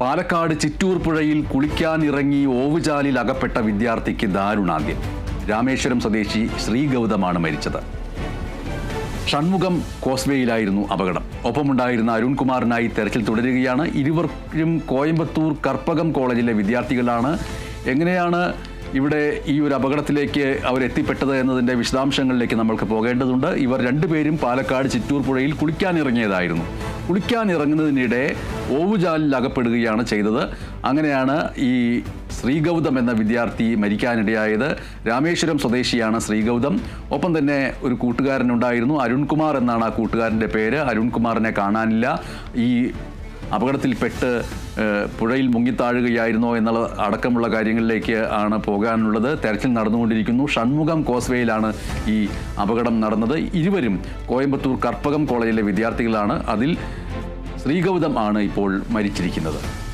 പാലക്കാട് ചിറ്റൂർ പുഴയിൽ കുളിക്കാനിറങ്ങി ഓവുചാലിൽ അകപ്പെട്ട വിദ്യാർത്ഥിക്ക് ദാരുണാന്ത്യം രാമേശ്വരം സ്വദേശി ശ്രീ ഗൗതമാണ് മരിച്ചത്. ഷൺമുഖം കോസ്വേയിലായിരുന്നു അപകടം. ഒപ്പമുണ്ടായിരുന്ന അരുൺകുമാറിനായി തെരച്ചിൽ തുടരുകയാണ്. ഇരുവർക്കും കോയമ്പത്തൂർ കർപ്പകം കോളേജിലെ വിദ്യാർത്ഥികളാണ്. എങ്ങനെയാണ് ഇവിടെ ഈ ഒരു അപകടത്തിലേക്ക് അവരെത്തിപ്പെട്ടത് എന്നതിന്റെ വിശദാംശങ്ങളിലേക്ക് നമ്മൾക്ക് പോകേണ്ടതുണ്ട്. ഇവർ രണ്ടുപേരും പാലക്കാട് ചിറ്റൂർ പുഴയിൽ കുളിക്കാനിറങ്ങിയതായിരുന്നു. കുളിക്കാനിറങ്ങുന്നതിനിടെ ഓവുചാലിൽ അകപ്പെടുകയാണ് ചെയ്തത്. അങ്ങനെയാണ് ഈ ശ്രീഗൗതം എന്ന വിദ്യാർത്ഥി മരിക്കാനിടയായത്. രാമേശ്വരം സ്വദേശിയാണ് ശ്രീഗൗതം. ഒപ്പം തന്നെ ഒരു കൂട്ടുകാരനുണ്ടായിരുന്നു. അരുൺകുമാർ എന്നാണ് ആ കൂട്ടുകാരന്റെ പേര്. അരുൺകുമാറിനെ കാണാനില്ല. ഈ അപകടത്തിൽപ്പെട്ട് പുഴയിൽ മുങ്ങിത്താഴുകയായിരുന്നോ എന്നുള്ള അടക്കമുള്ള കാര്യങ്ങളിലേക്ക് ആണ് പോകാനുള്ളത്. തെരച്ചിൽ നടന്നുകൊണ്ടിരിക്കുന്നു. ഷൺമുഖം കോസ്വേയിലാണ് ഈ അപകടം നടന്നത്. ഇരുവരും കോയമ്പത്തൂർ കർപ്പകം കോളേജിലെ വിദ്യാർത്ഥികളാണ്. അതിൽ ശ്രീഗൗതം ആണ് ഇപ്പോൾ മരിച്ചിരിക്കുന്നത്.